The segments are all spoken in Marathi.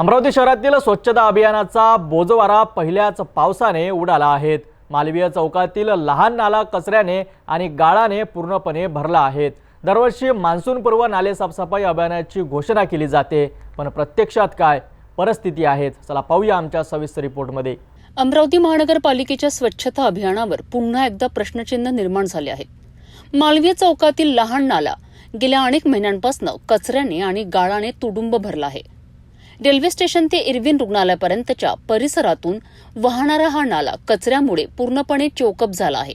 अमरावती शहरातील स्वच्छता अभियानाचा बोजवारा पहिल्याच पावसाने उडाला आहेत मालवीय चौकातील लहान नाला कचऱ्याने आणि गाळाने पूर्णपणे भरला आहेत दरवर्षी मान्सूनपूर्व नाले साफसफाई अभियानाची घोषणा केली जाते. पण प्रत्यक्षात काय परिस्थिती आहेत? चला पाहूया आमच्या सविस्तर रिपोर्टमध्ये. अमरावती महानगरपालिकेच्या स्वच्छता अभियानावर पुन्हा एकदा प्रश्नचिन्ह निर्माण झाले आहे. मालवीय चौकातील लहान नाला गेल्या अनेक महिन्यांपासून कचऱ्याने आणि गाळाने तुडुंब भरला आहे. रेल्वे स्टेशन ते इरविन रुग्णालयापर्यंतच्या परिसरातून वाहणारा हा नाला कचऱ्यामुळे पूर्णपणे चोकअप झाला आहे.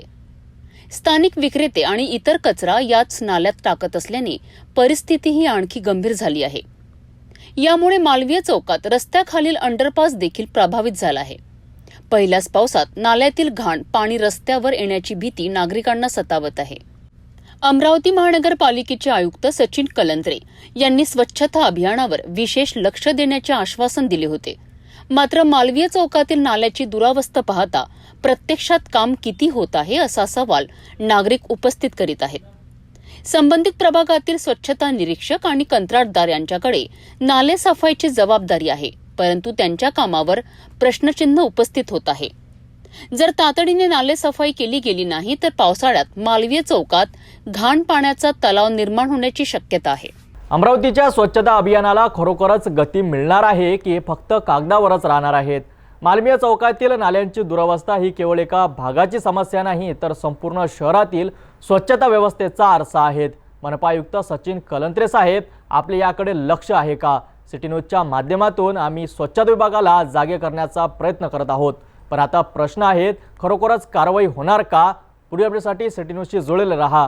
स्थानिक विक्रेते आणि इतर कचरा याच नाल्यात टाकत असल्याने परिस्थिती ही आणखी गंभीर झाली आहे. यामुळे मालवीय चौकात रस्त्याखालील अंडरपास देखील प्रभावित झाला आहे. पहिल्याच पावसात नाल्यातील घाण पाणी रस्त्यावर येण्याची भीती नागरिकांना सतावत आहे. अमरावती महानगरपालिकेचे आयुक्त सचिन कलंत्रे यांनी स्वच्छता अभियानावर विशेष लक्ष देण्याचे आश्वासन दिले होते. मात्र मालवीय चौकातील नाल्याची दुरावस्था पाहता प्रत्यक्षात काम किती होत आहे असा सवाल नागरिक उपस्थित करीत आहेत. संबंधित प्रभागातील स्वच्छता निरीक्षक आणि कंत्राटदार यांच्याकडे नाले सफाईची जबाबदारी आहे परंतु त्यांच्या कामावर प्रश्नचिन्ह उपस्थित होत आहे. जर तातडीने नाले सफाई केली गेली नाही तर पावसाळ्यात मालवीय चौकात घाण पाण्याचा तलाव निर्माण होण्याची शक्यता आहे. अमरावतीच्या स्वच्छता अभियानाला खरोखरच गती मिळणार आहे की फक्त कागदावरच राहणार आहेत? मालवीय चौकातील नाल्यांची दुरवस्था ही केवळ एका भागाची समस्या नाही तर संपूर्ण शहरातील स्वच्छता व्यवस्थेचा आरसा आहेत. मनपा आयुक्त सचिन कलंत्रे साहेब आपले याकडे लक्ष आहे का? सिटी न्यूजच्या माध्यमातून आम्ही स्वच्छता विभागाला जागे करण्याचा प्रयत्न करत आहोत. पण आता प्रश्न आहेत खरोखरच कारवाई होणार का? पुढील अपडेटसाठी सिटी न्यूजशी जुळलेले रहा.